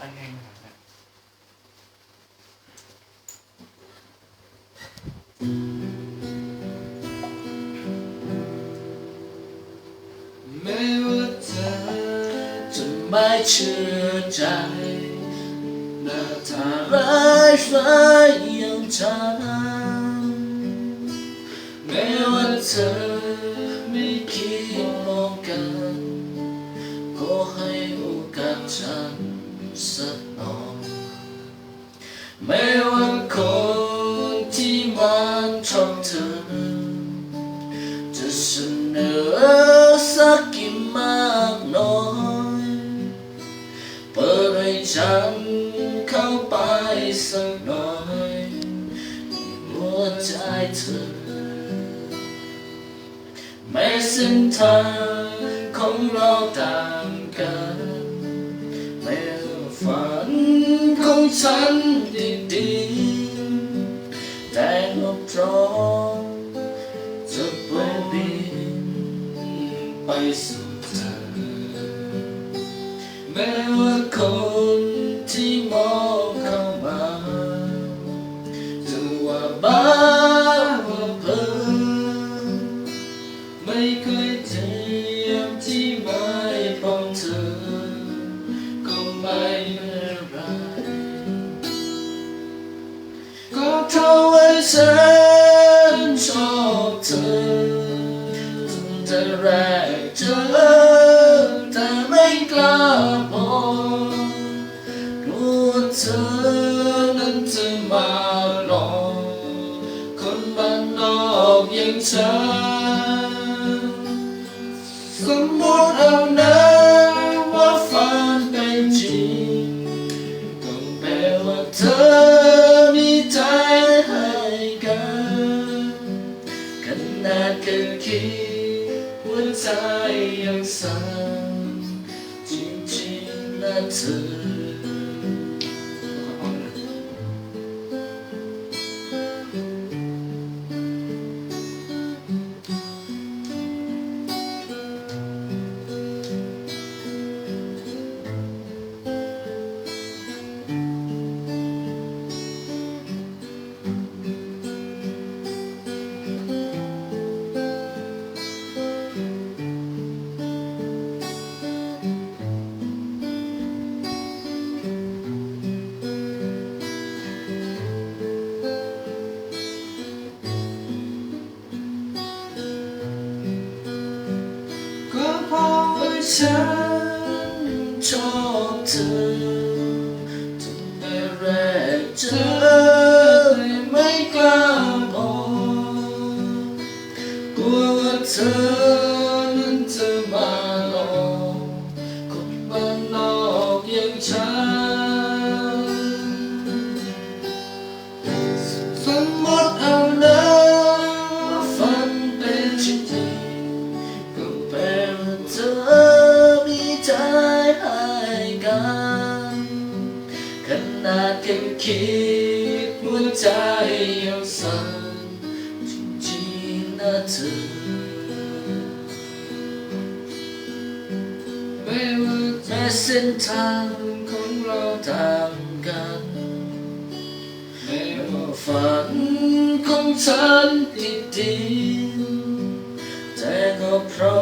อันไงมาหาเนี่ยไม่ว่าเธอจะไม่เชื่อใจหน้าตาร้ายร้ายอย่างฉันไม่ว่าเธอ สักหน่อยแม้ว่าคนที่มันชอบเธอจะเสนอสักกี่มากน้อยเปิดให้ฉันเข้าไปสักหน่อยในหัวใจเธอแม้เส้นทางของเราต่างกัน ฉันดีๆแต่ก็พร้อมจะไปบินไปสู่เธอแม้ว่าคน ฉันชอบเธอตั้งแต่แรกเจอแต่ไม่กล้าบอกกลัวเธอนั้นจะมาหลอกคนบ้านนอกอย่างฉันสมมติเอานะว่าฝันเป็นจริงก็แปลว่าเธอ ใจยังสั่นจริงๆนะเธอ ฉันชอบเธอตั้งแต่แรกเจอแต่ไม่กล้าบอกกลัวว่าเธอนั้นจะมาหลอกคนบ้านนอกอย่างฉัน มีให้กันขนาดกันคิดหัวใจยังสั่นจริงๆนะเธอไม่ว่าแม้เส้นทางของเราต่างกันแม้ว่าฝันของฉันดีๆแต่ก็พร้อม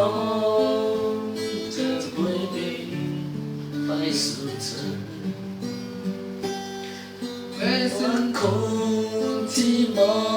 ที่